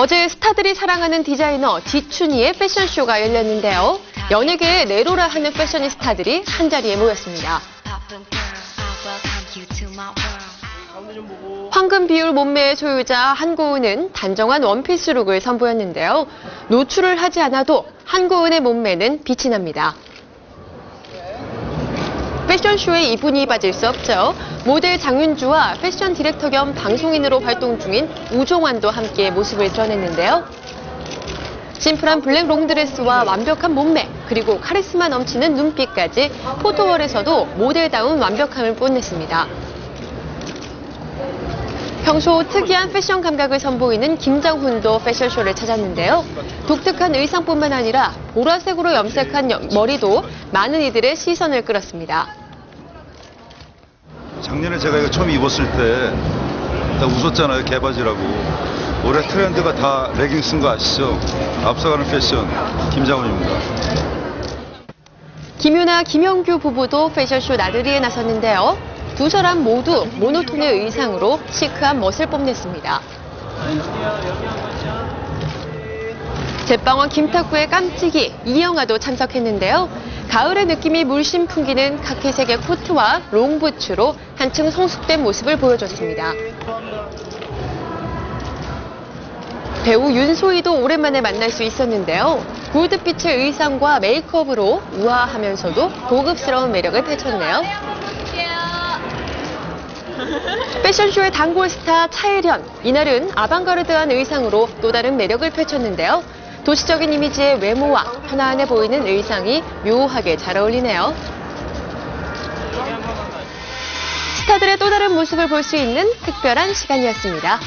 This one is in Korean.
어제 스타들이 사랑하는 디자이너 지춘이의 패션쇼가 열렸는데요. 연예계에 내로라 하는 패셔니스타들이 한자리에 모였습니다. 황금 비율 몸매의 소유자 한고은은 단정한 원피스 룩을 선보였는데요. 노출을 하지 않아도 한고은의 몸매는 빛이 납니다. 패션쇼에 이분이 빠질 수 없죠. 모델 장윤주와 패션 디렉터 겸 방송인으로 활동 중인 우종환도 함께 모습을 드러냈는데요. 심플한 블랙 롱드레스와 완벽한 몸매, 그리고 카리스마 넘치는 눈빛까지 포토월에서도 모델다운 완벽함을 뽐냈습니다. 평소 특이한 패션 감각을 선보이는 김장훈도 패션쇼를 찾았는데요. 독특한 의상뿐만 아니라 보라색으로 염색한 여- 머리도 많은 이들의 시선을 끌었습니다. 작년에 제가 이거 처음 입었을 때 다 웃었잖아요 개바지라고 올해 트렌드가 다 레깅스인 거 아시죠? 앞서가는 패션 김장훈입니다 김유나, 김영규 부부도 패션쇼 나들이에 나섰는데요. 두 사람 모두 모노톤의 의상으로 시크한 멋을 뽐냈습니다. 제빵원 김탁구의 깜찍이 이영아도 참석했는데요. 가을의 느낌이 물씬 풍기는 카키색의 코트와 롱부츠로 한층 성숙된 모습을 보여줬습니다. 배우 윤소희도 오랜만에 만날 수 있었는데요. 골드빛의 의상과 메이크업으로 우아하면서도 고급스러운 매력을 펼쳤네요. 패션쇼의 단골 스타 차혜련. 이날은 아방가르드한 의상으로 또 다른 매력을 펼쳤는데요. 도시적인 이미지의 외모와 편안해 보이는 의상이 묘하게 잘 어울리네요. 스타들의 또 다른 모습을 볼 수 있는 특별한 시간이었습니다.